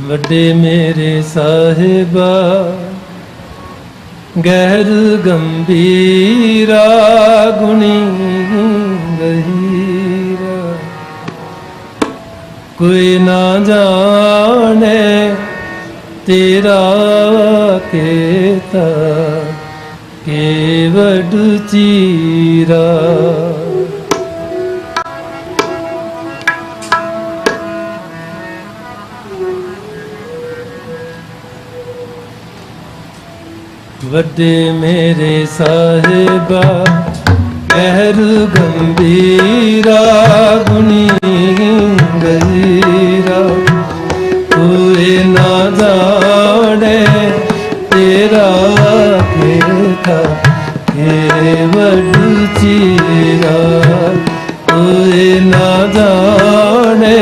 ਵੱਡੇ ਮੇਰੇ ਸਾਹਿਬਾ ਗਹਿਰ ਗੰਭੀਰਾ ਗੁਣੀ ਗਹੀਰਾ। ਕੋਈ ਨਾ ਜਾਣੇ ਤੇਰਾ ਕੀਤਾ ਕੇਵਡ ਚੀਰਾ। ਵੱਡੇ ਮੇਰੇ ਸਾਹਿਬਾ, ਮਹਿਰ ਗੰਭੀਰਾ, ਗੁਣੀ ਗਹੀਰਾ ਕੋਈ ਨਾ ਜਾਣੇ ਤੇਰਾ ਕਿਰਤਾ ਤੇਰੇ ਵੱਡੀ ਚੀਰਾ। ਕੋਈ ਨਾ ਜਾਣੇ